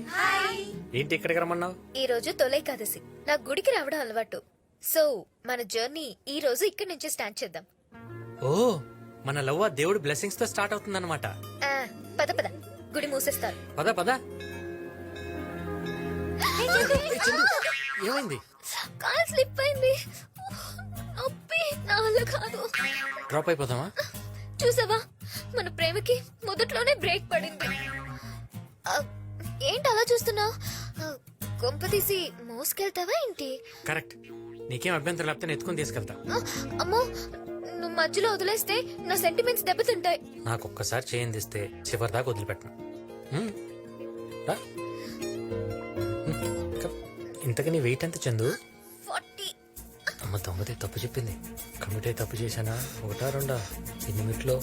Hi. ఏంటి ఇక్కడికి రమ్మన్నావు? ఈ రోజు తొలైకాదశి నాకు గుడికి రావడం అలవాటు. సో మన జర్నీ ఈ రోజు ఇక్కడి నుంచి స్టార్ట్ చేద్దాం. ఓ మన లవ్ ఆ దేవుడి బ్లెస్సింగ్స్తో స్టార్ట్ అవుతుందన్నమాట. ఆ, పద పద. గుడి మూసేస్తారు. పద పద. చందు, ఏమైంది? కాల్ స్లిప్ అయింది. నొప్పి. నా వల్ల కాదు. డ్రాప్ అయిపోదామా? చూసావా? మన ప్రేమకి మొదట్లోనే బ్రేక్ పడింది. అలా చూస్తున్నావు కొంప తీసి మోసుకెళ్తావా ఏంటి? కరెక్ట్. నీకేం అభ్యంతరం లేకపోతే నేను ఎత్తుకొని తీసుకెళ్తా. అమ్మో నువ్వు మధ్యలో వదిలేస్తే నా సెంటిమెంట్స్ దెబ్బతింటాయి. నాకు ఒక్కసారి చేయందిస్తే చివరి దాకా వదిలిపెట్టను. హ్మ్? రా. హ్మ్, కమ్. ఇంతకు నీ వెయిట్ ఎంత చందు? ఫార్టీ. అమ్మ దొంగతే తప్పు చెప్పింది. కమిటే తప్పు చేశానా? ఒకటా రెండా? ఎన్ని మినిట్లో